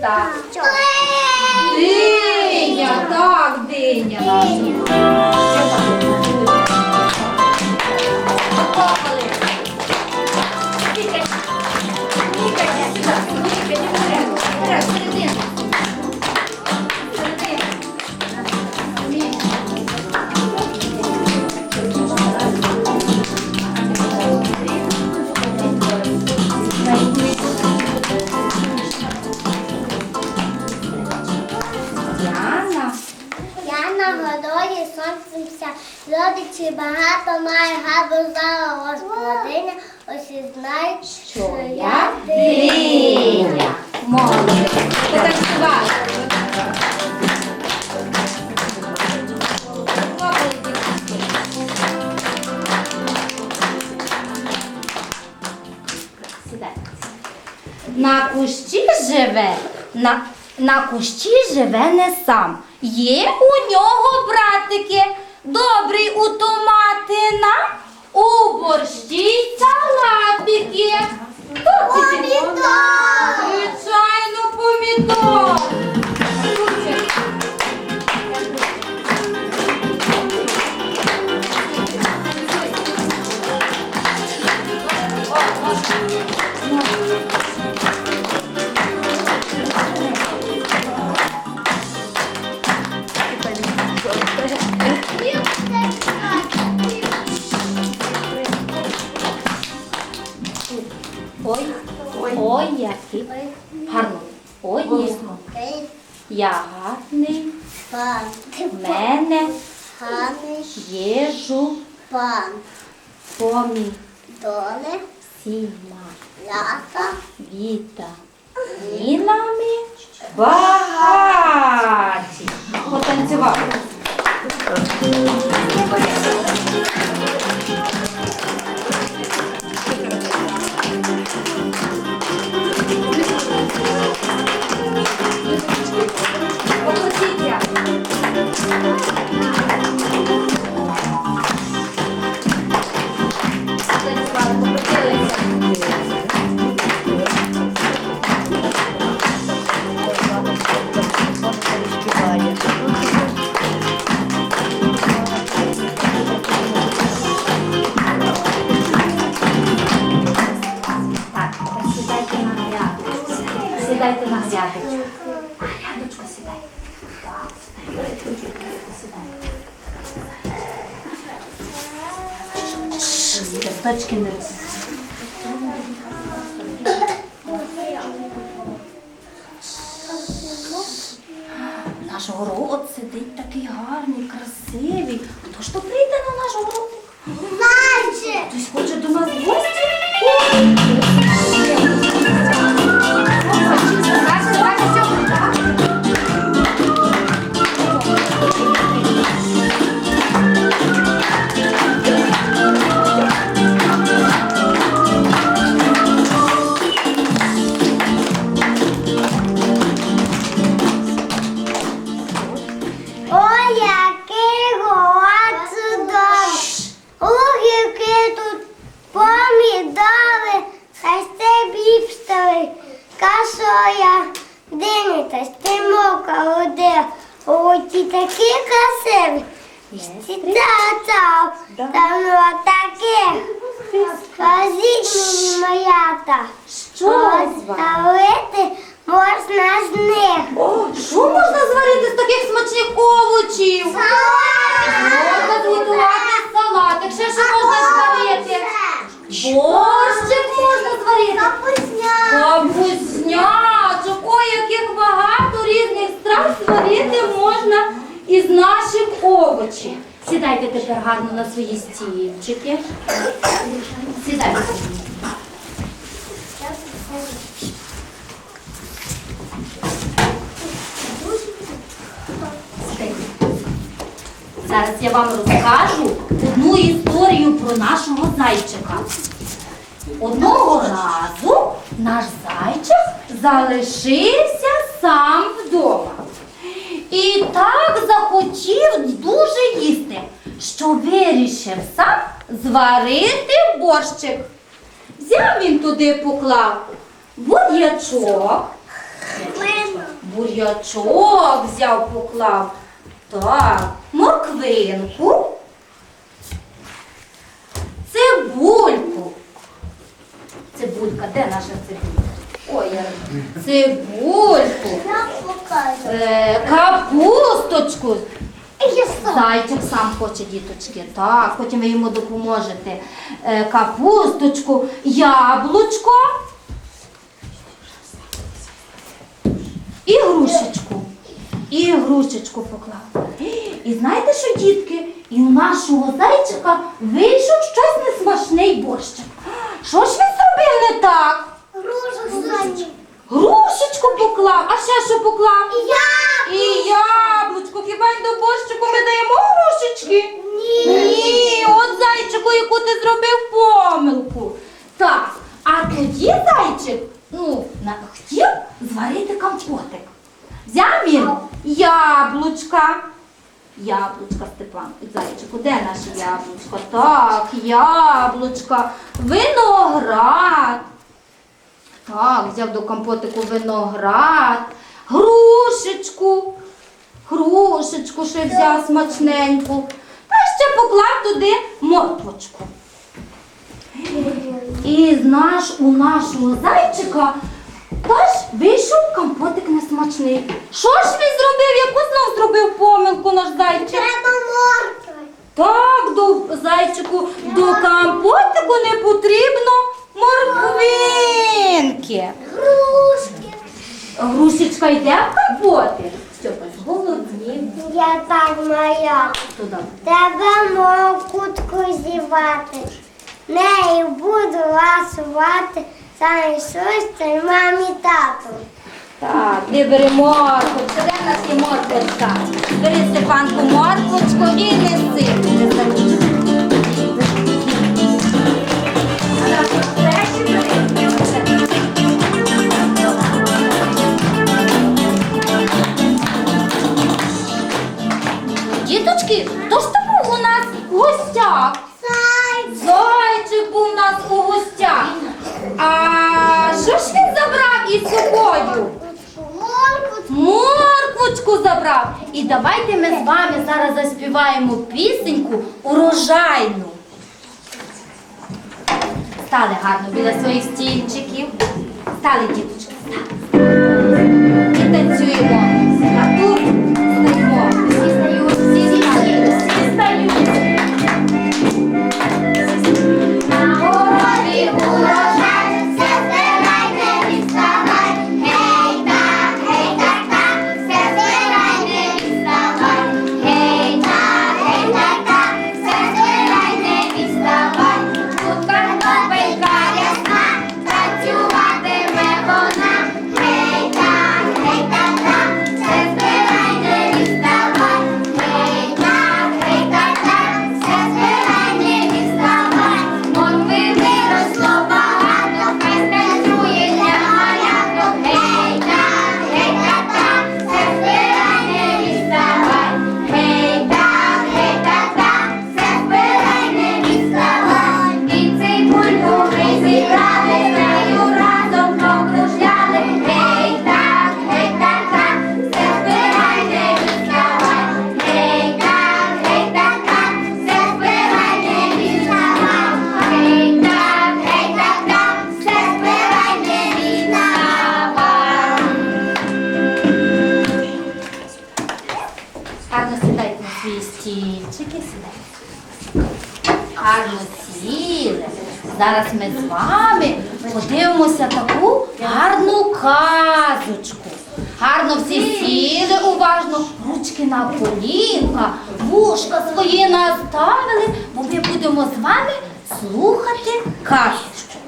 капуста. Диня, так, диня. Попали. Родичі багато маю, гарно знала господиня, ось і знають, Що я диня. Молодець. На кущі живе, на, на кущі живе не сам. Є у нього братики, добрий у томатина, у борщі салатики. Помідор! Звичайно, помідор. Я гарний, Пан, в мене ханий їжу пан, помі доле, всіма лята, вітамінами багаті. Потанцювали. Música Роз- Наш город сидить такий гарний, красивий. Хто ж то прийде на наш город? Хтось хоче Капуснячок, ой, яких багато різних страв зварити можна із наших овочів. Сідайте тепер гарно на свої стільчики. Сідайте. Зараз я вам розкажу одну історію про нашого зайчика. Одного разу наш зайчик залишився сам вдома. І так захотів дуже їсти, що вирішив сам зварити борщик. Взяв він туди поклав бур'ячок, бурячок взяв, поклав. Так, морквинку, цибульку. Цибулька, де наша цибулька? Ой, я... цибульку, Я покажу. е, капусточку. Я сам. Зайчик сам хоче, діточки. Так, потім ви йому допоможете. Е, капусточку, яблучко і грушечку. І грушечку поклав. І знаєте що, дітки? І у нашого зайчика вийшов щось несмачний борщик. Що ж він зробив не так? Грушечку поклав, а ще що поклав? І яблучко, хіба й до борщику ми даємо грушечки? Ні. Ні, от зайчику, яку ти зробив помилку. Так, а тоді зайчик, ну, на- хотів зварити компотик. Взяв він яблучка. Яблучка, Степан, зайчику, де наше яблучко? Так, яблучка, виноград. Так, взяв до компотику виноград, грушечку, грушечку ще взяв смачненьку. Та ще поклав туди морквочку. І наш, у нашого зайчика теж вийшов компотик несмачний. Що ж він зробив? Яку знов зробив помилку наш зайчик? Треба моркви. Так, до зайчику, до компотику не потрібно морквинки. Грушки. Грушечка йде в компотик. Степа, зголоднів. Я так моя. Туди. Тебе моркутку зівати. Нею буду ласувати. Саме шустрий мамі тату. Так, ти бери Це Де в нас є морквочка? Бери Степанку морквочку і неси. Морквочку забрав. І давайте ми з вами зараз заспіваємо пісеньку урожайну. Стали гарно біля своїх стільчиків. Стали діточки. Стали. І танцюємо. З вами подивимося таку гарну казочку. Гарно всі сіли уважно, ручки на колінка, вушка свої наставили, бо ми будемо з вами слухати казочку.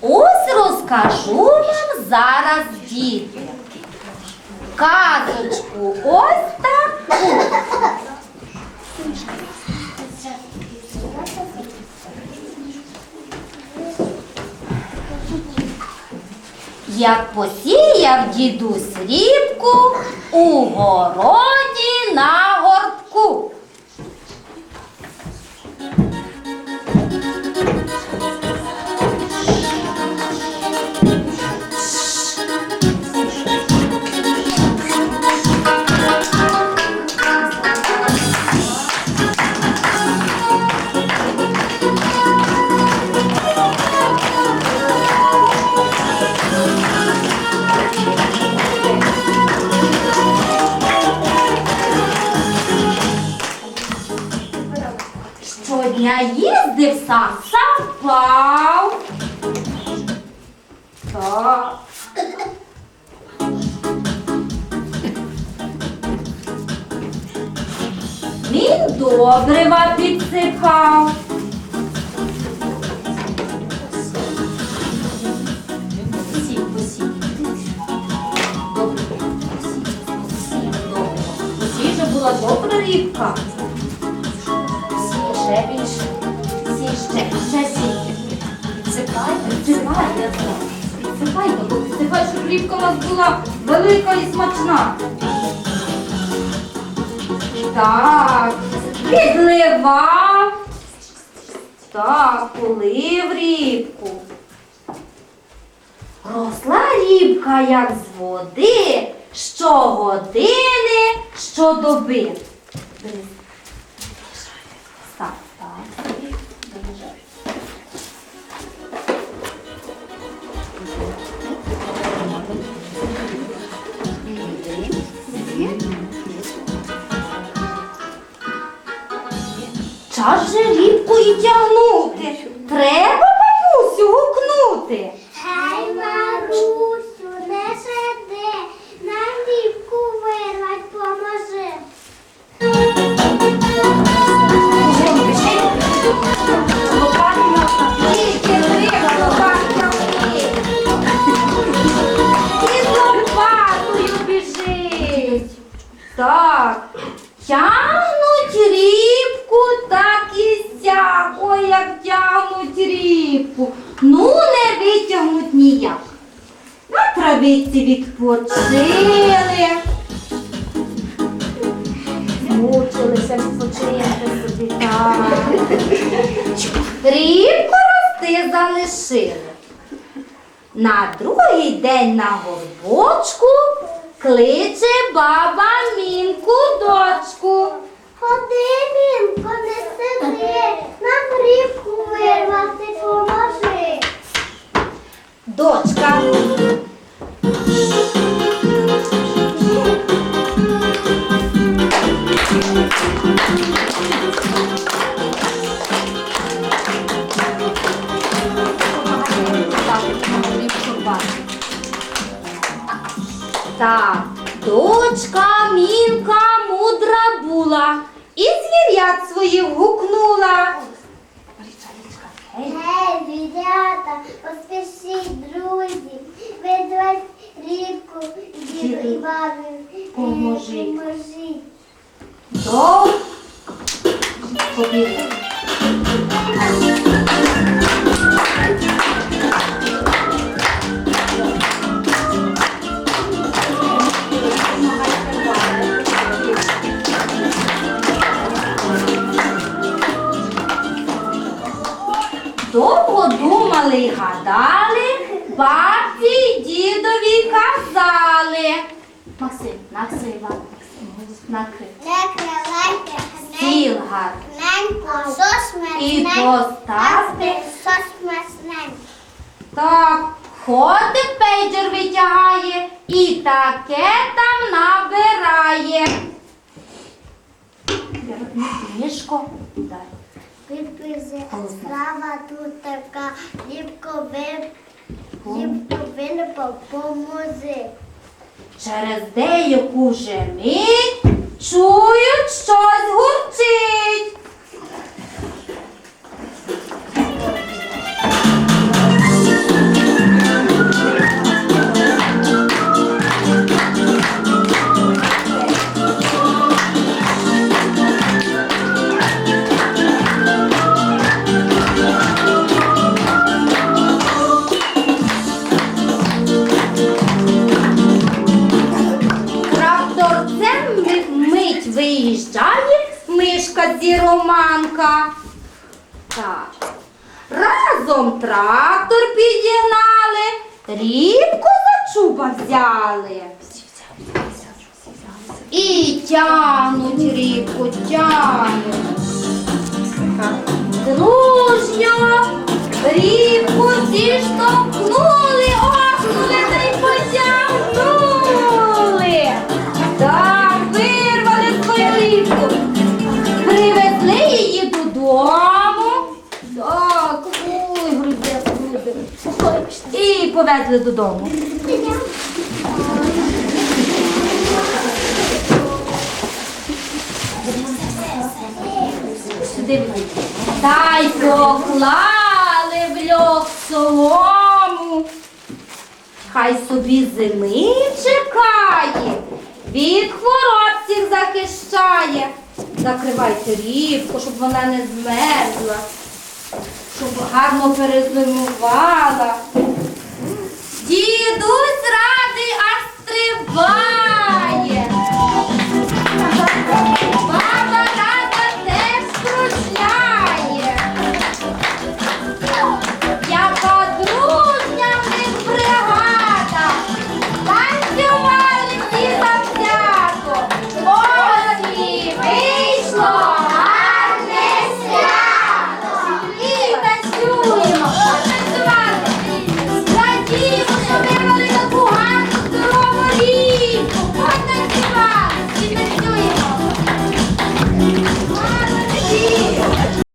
Ось розкажу вам зараз діти. Казочку ось таку. Як посіяв дідусь рібку у городі на горбку. Здійснив сам запав. Так. Він добрива підсипав. Добре, рібка. Ще більше. Посій ще, ще сій. Підсипай, підсипай, я знаю. Підсипайте, бо підсипай, щоб рібка у вас була велика і смачна. Так, підливав. Так, полив рібку. Росла рібка, як з води, щогодини, щодоби. Час же і тягнути. Треба На другий день на горбочку кличе баба Мінку дочку. Ходи, Мінко, не сиди, нам рібку вирвати поможи. Дочка. Так, дочка Мінка мудра була і звірят своїх гукнула. Гей, звірята, поспішіть, друзі, видвать рібку, діду і бабі. Поможіть. До побігли. Гадали, бабці й дідові казали. Максим, накрий Іван, накрий. Накривайте Стіл гарненько. І поставте. Так, ходить пейджер витягає і таке там набирає. Книжко. Дай. Підписи, справа тут така, ліпко ви, ліпко винепав, поможи. Через деяку же мить чують щось гурчить. тягнуть ріку, тягнуть. Дружня, ріку ти штовхнули, охнули та й потягнули. Так вирвали свою ріку. Привезли її додому. Так, ой, грудя, груди. І повезли додому. Сюди вийди. Та й поклали в льох солому. Хай собі зими чекає, від хвороб всіх захищає. Закривайте рібку, щоб вона не змерзла, щоб гарно перезимувала. Дідусь